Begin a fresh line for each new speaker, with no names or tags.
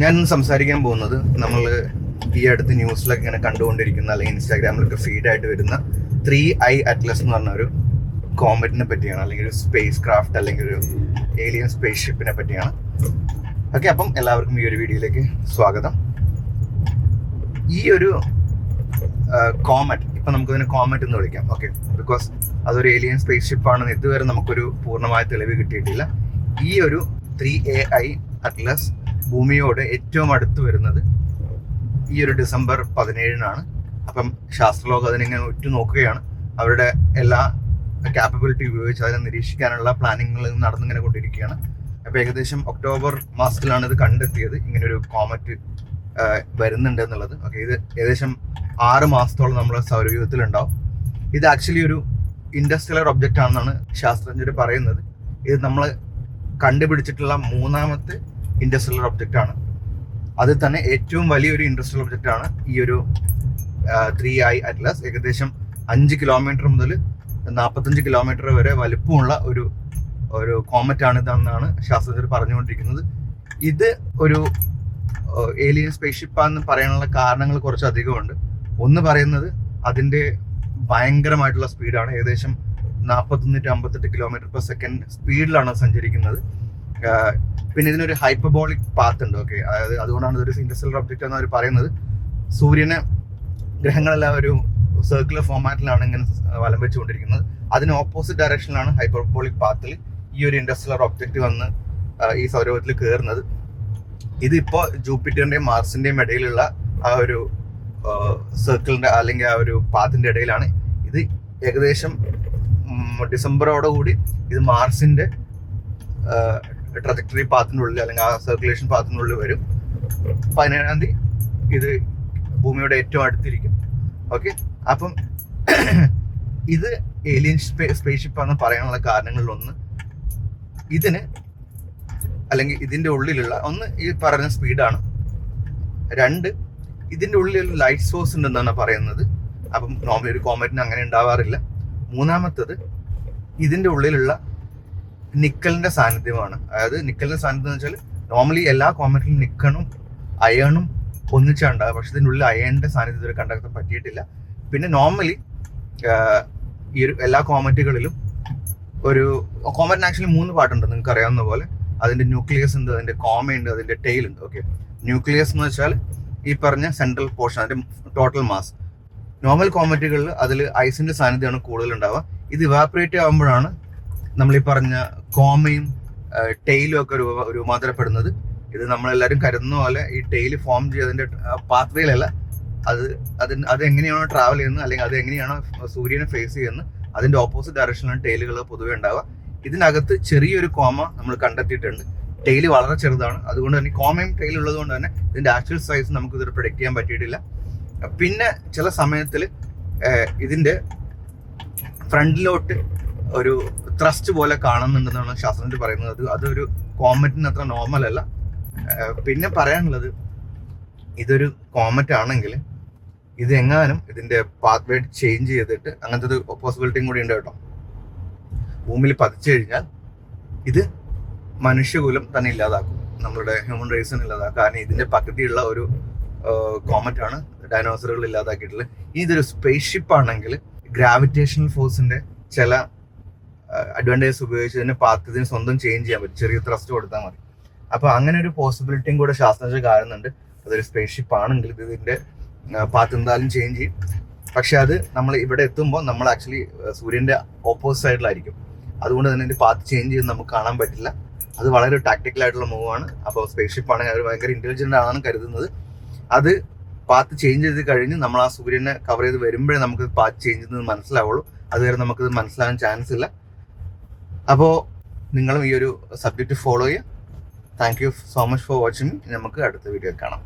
ഞാൻ സംസാരിക്കാൻ പോകുന്നത് നമ്മൾ ഈ അടുത്ത് ന്യൂസിലൊക്കെ ഇങ്ങനെ കണ്ടുകൊണ്ടിരിക്കുന്ന അല്ലെങ്കിൽ ഇൻസ്റ്റാഗ്രാമിലൊക്കെ ഫീഡായിട്ട് വരുന്ന ത്രീ ഐ അറ്റ്ലസ് എന്ന് പറഞ്ഞ ഒരു കോമറ്റിനെ പറ്റിയാണ് അല്ലെങ്കിൽ ഒരു സ്പേസ് ക്രാഫ്റ്റ് അല്ലെങ്കിൽ ഒരു ഏലിയൻ സ്പേസ് ഷിപ്പിനെ പറ്റിയാണ്. ഓക്കെ അപ്പം എല്ലാവർക്കും ഈ ഒരു വീഡിയോയിലേക്ക് സ്വാഗതം. ഈ ഒരു കോമറ്റ് ഇപ്പം നമുക്ക് ഇതിനെ കോമറ്റ് എന്ന് വിളിക്കാം. ഓക്കെ ബിക്കോസ് അതൊരു ഏലിയൻ സ്പേസ് ഷിപ്പ് ആണെന്ന് ഇതുവരെ നമുക്കൊരു പൂർണമായ തെളിവ് കിട്ടിയിട്ടില്ല. ഈ ഒരു ത്രീ എ ഐ അറ്റ്ലസ് ഭൂമിയോട് ഏറ്റവും അടുത്ത് വരുന്നത് ഈ ഒരു ഡിസംബർ പതിനേഴിനാണ്. അപ്പം ശാസ്ത്രലോകം അതിനിങ്ങനെ ഉറ്റു നോക്കുകയാണ്. അവരുടെ എല്ലാ ക്യാപ്പബിലിറ്റി ഉപയോഗിച്ച് അതിനെ നിരീക്ഷിക്കാനുള്ള പ്ലാനിങ്ങൾ നടന്നിങ്ങനെ കൊണ്ടിരിക്കുകയാണ്. അപ്പോൾ ഏകദേശം ഒക്ടോബർ മാസത്തിലാണ് ഇത് കണ്ടെത്തിയത്. ഇങ്ങനൊരു കോമറ്റ് വരുന്നുണ്ട് എന്നുള്ളത്. ഓക്കെ ഇത് ഏകദേശം ആറ് മാസത്തോളം നമ്മുടെ സൗരയൂഥത്തിൽ ഉണ്ടാവും ഇത് ആക്ച്വലി ഒരു ഇൻഡസ്ട്രിയൽ ഒബ്ജക്റ്റ് ആണെന്നാണ് ശാസ്ത്രജ്ഞർ പറയുന്നത്. ഇത് നമ്മൾ കണ്ടുപിടിച്ചിട്ടുള്ള മൂന്നാമത്തെ ഇൻഡസ്ട്രിയൽ ഒബ്ജക്റ്റ് ആണ്. അതിൽ തന്നെ ഏറ്റവും വലിയൊരു ഇൻഡസ്ട്രിയൽ ഒബ്ജക്റ്റ് ആണ് ഈ ഒരു ത്രീ ഐ അറ്റ്ലസ് ഏകദേശം അഞ്ച് കിലോമീറ്റർ മുതൽ നാൽപ്പത്തഞ്ച് കിലോമീറ്റർ വരെ വലുപ്പമുള്ള ഒരു ഒരു കോമറ്റ് ആണ് ഇതെന്നാണ് ശാസ്ത്രജ്ഞർ പറഞ്ഞുകൊണ്ടിരിക്കുന്നത്. ഇത് ഒരു ഏലിയൻ സ്പേസ് ഷിപ്പാന്ന് പറയാനുള്ള കാരണങ്ങൾ കുറച്ചധികമുണ്ട് ഒന്ന് പറയുന്നത് അതിന്റെ ഭയങ്കരമായിട്ടുള്ള സ്പീഡാണ് ഏകദേശം നാൽപ്പത്തൊന്ന് ടു അമ്പത്തെട്ട് കിലോമീറ്റർ പെർ സെക്കൻഡ് സ്പീഡിലാണ് സംചരിക്കുന്നത് പിന്നെ ഇതിനൊരു ഹൈപ്പബോളിക് പാത്ത് ഉണ്ട് ഓക്കെ അതായത് അതുകൊണ്ടാണ് ഇതൊരു ഇൻഡസ്ട്രിയൽ ഒബ്ജക്റ്റ് എന്ന് അവർ പറയുന്നത്. സൂര്യനെ ഗ്രഹങ്ങളെല്ലാം ഒരു സർക്കുലർ ഫോമാറ്റിലാണ് ഇങ്ങനെ വലം വെച്ചുകൊണ്ടിരിക്കുന്നത്. അതിന് ഓപ്പോസിറ്റ് ഡയറക്ഷനിലാണ് ഹൈപ്പർബോളിക് പാത്തിൽ ഈ ഒരു ഇൻഡസ്ട്രിയൽ ഒബ്ജക്റ്റ് വന്ന് ഈ സൗരഭത്തിൽ കയറുന്നത് ഇതിപ്പോ ജൂപ്പിറ്ററിന്റെയും മാർസിന്റെയും ഇടയിലുള്ള ആ ഒരു സർക്കിളിന്റെ അല്ലെങ്കിൽ ആ ഒരു പാത്തിന്റെ ഇടയിലാണ്. ഇത് ഏകദേശം ഡിസംബറോടുകൂടി ഇത് മാർസിന്റെ ട്രജക്ടറി പാത്തിനുള്ളിൽ അല്ലെങ്കിൽ ആ സർക്കുലേഷൻ പാത്തിനുള്ളിൽ വരും. പതിനേഴാം തീയതി ഇത് ഭൂമിയുടെ ഏറ്റവും അടുത്തിരിക്കും. ഓക്കെ അപ്പം ഇത് ഏലിയൻ സ്പേസ് ഷിപ്പ് എന്ന് പറയാനുള്ള കാരണങ്ങളിൽ ഒന്ന് ഇതിന് അല്ലെങ്കിൽ ഇതിന്റെ ഉള്ളിലുള്ള ഒന്ന് ഈ പറയുന്ന സ്പീഡാണ് രണ്ട് ഇതിന്റെ ഉള്ളിൽ ലൈറ്റ് സോഴ്സ് ഉണ്ടെന്നാണ് പറയുന്നത്. അപ്പം നോർമലി ഒരു കോമറ്റിന് അങ്ങനെ ഉണ്ടാവാറില്ല. മൂന്നാമത്തത് ഇതിന്റെ ഉള്ളിലുള്ള നിക്കലിന്റെ സാന്നിധ്യമാണ്. അതായത് നിക്കലിന്റെ സാന്നിധ്യം എന്ന് വെച്ചാൽ നോർമലി എല്ലാ കോമറ്റിലും നിക്കണും അയണും ഒന്നിച്ചുണ്ടാകുക പക്ഷെ ഇതിനുള്ളിൽ അയണിന്റെ സാന്നിധ്യം ഇതുവരെ കണ്ടെത്താൻ പറ്റിയിട്ടില്ല. പിന്നെ നോർമലി ഈ ഒരു എല്ലാ കോമറ്റുകളിലും ഒരു കോമറ്റിന് ആക്ച്വലി മൂന്ന് പാട്ടുണ്ട് നിങ്ങൾക്ക് അറിയാവുന്ന പോലെ. അതിന്റെ ന്യൂക്ലിയസ് ഉണ്ട് അതിന്റെ ഉണ്ട് അതിന്റെ ടെയിൽ ഉണ്ട്. ഓക്കെ ന്യൂക്ലിയസ് എന്ന് വെച്ചാൽ ഈ പറഞ്ഞ സെൻട്രൽ പോർഷൻ അതിന്റെ ടോട്ടൽ മാസ് നോർമൽ കോമറ്റുകളിൽ അതിൽ ഐസിന്റെ സാന്നിധ്യമാണ് കൂടുതൽ ഉണ്ടാവുക ഇത് ഇവാപറേറ്റ് ആകുമ്പോഴാണ് നമ്മൾ ഈ പറഞ്ഞ കോമയും ടെയിലും ഒക്കെ രൂപാന്തരപ്പെടുന്നത് ഇത് നമ്മളെല്ലാവരും കരുതുന്ന പോലെ ഈ ടെയിൽ ഫോം ചെയ്തതിന്റെ പാത്വേയിലല്ല അത് അതിന് അത് എങ്ങനെയാണോ ട്രാവൽ ചെയ്യുന്നത് അല്ലെങ്കിൽ അത് എങ്ങനെയാണോ സൂര്യനെ ഫേസ് ചെയ്യുന്നത് അതിന്റെ ഓപ്പോസിറ്റ് ഡയറക്ഷനിലാണ് ടെയിലുകൾ പൊതുവെ ഉണ്ടാവുക. ഇതിനകത്ത് ചെറിയൊരു കോമ നമ്മൾ കണ്ടെത്തിയിട്ടുണ്ട്. ടെയിൽ വളരെ ചെറുതാണ്. അതുകൊണ്ട് തന്നെ കോമയും ടെയിൽ ഉള്ളത് കൊണ്ട് തന്നെ ഇതിന്റെ ആക്ച്വൽ സൈസ് നമുക്ക് ഇതിൽ പ്രൊഡക്റ്റ് ചെയ്യാൻ പറ്റിയിട്ടില്ല. പിന്നെ ചില സമയത്തിൽ ഇതിന്റെ ഫ്രണ്ടിലോട്ട് ഒരു ത്രസ്റ്റ് പോലെ കാണുന്നുണ്ടെന്നാണ് ശാസ്ത്രജ്ഞർ പറയുന്നത്. അത് അതൊരു കോമറ്റിന് അത്ര നോർമൽ അല്ല. പിന്നെ പറയാനുള്ളത് ഇതൊരു കോമറ്റ് ആണെങ്കിൽ ഇത് എങ്ങാനും ഇതിന്റെ പാത്വേ ചേഞ്ച് ചെയ്തിട്ട് അങ്ങനത്തെ ഒരു പോസിബിലിറ്റിയും കൂടി ഉണ്ട് കേട്ടോ. ഭൂമിയിൽ പതിച്ചു കഴിഞ്ഞാൽ ഇത് മനുഷ്യകുലം തന്നെ ഇല്ലാതാക്കും. നമ്മളുടെ ഹ്യൂമൻ റേസിന് ഇല്ലാതാക്കും. കാരണം ഇതിന്റെ പകുതിയുള്ള ഒരു കോമറ്റ് ആണ് ഡൈനോസറുകൾ ഇല്ലാതാക്കിയിട്ടുള്ളത്. ഇതൊരു സ്പേസ് ഷിപ്പ് ആണെങ്കിൽ ഗ്രാവിറ്റേഷണൽ ഫോഴ്സിന്റെ ചില അഡ്വാന്റേജസ് ഉപയോഗിച്ച് തന്നെ പാത്രത്തിന് സ്വന്തം ചേഞ്ച് ചെയ്യാൻ പറ്റും. ചെറിയ ത്രസ്റ്റ് കൊടുത്താൽ മതി. അപ്പൊ അങ്ങനെ ഒരു പോസിബിലിറ്റിയും കൂടെ ശാസ്ത്രജ്ഞർ കാണുന്നുണ്ട്. അതൊരു സ്പേസ് ഷിപ്പ് ആണെങ്കിൽ ഇത് പാത്ത് എന്തായാലും ചേഞ്ച് ചെയ്യും. പക്ഷെ അത് നമ്മൾ ഇവിടെ എത്തുമ്പോൾ നമ്മൾ ആക്ച്വലി സൂര്യന്റെ ഓപ്പോസിറ്റ് സൈഡിലായിരിക്കും അതുകൊണ്ട് തന്നെ ഇതിന്റെ പാത്ത് ചേഞ്ച് ചെയ്ത് നമുക്ക് കാണാൻ പറ്റില്ല. അത് വളരെ ടാക്ടിക്കൽ ആയിട്ടുള്ള മൂവ് ആണ്. അപ്പോൾ സ്പേസ് ഷിപ്പ് ആണെങ്കിൽ അവർ ഭയങ്കര ഇന്റലിജന്റ് ആണെന്ന് കരുതുന്നത്. അത് പാത്ത് ചേഞ്ച് ചെയ്ത് കഴിഞ്ഞ് നമ്മൾ ആ സൂര്യനെ കവർ ചെയ്ത് വരുമ്പോഴേ നമുക്ക് പാത്ത് ചേഞ്ച് ചെയ്യുന്നത് മനസ്സിലാവുള്ളൂ. അതുവരെ നമുക്കത് മനസ്സിലാകാൻ ചാൻസ് ഇല്ല. അപ്പോൾ നിങ്ങളും ഈ ഒരു സബ്ജക്റ്റ് ഫോളോ ചെയ്യുക. Thank you so much for watching നമുക്ക് അടുത്ത വീഡിയോ കാണാം.